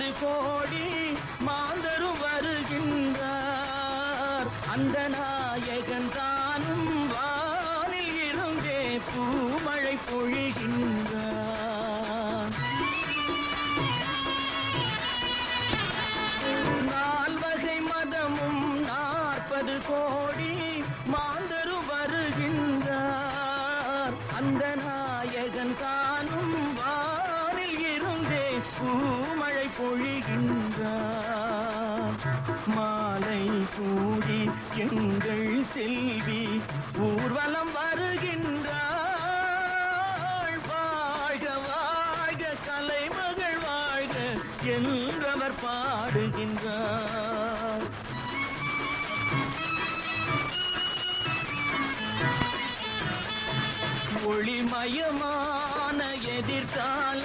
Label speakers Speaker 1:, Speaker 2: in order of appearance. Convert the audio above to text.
Speaker 1: நாற்பது கோடி மாந்தரும் வருகின்றார். அந்த நாயகன் தானும் வானில் இருந்தே பூமழை பொழிகின்றார். நால்வகை மதமும் நாற்பது கோடி மாந்தரும் வருகின்றார். அந்த நாயகன் தானும் பூமழை பொழிகின்றார் மாலை கூடி எங்கள் செல்வி ஊர்வலம் வருகின்றாள். வாழ்க வாழ்க கலைமகள் வாழ்க என்றவர் பாடுகின்றார். ஒளிமயமான எதிர்கால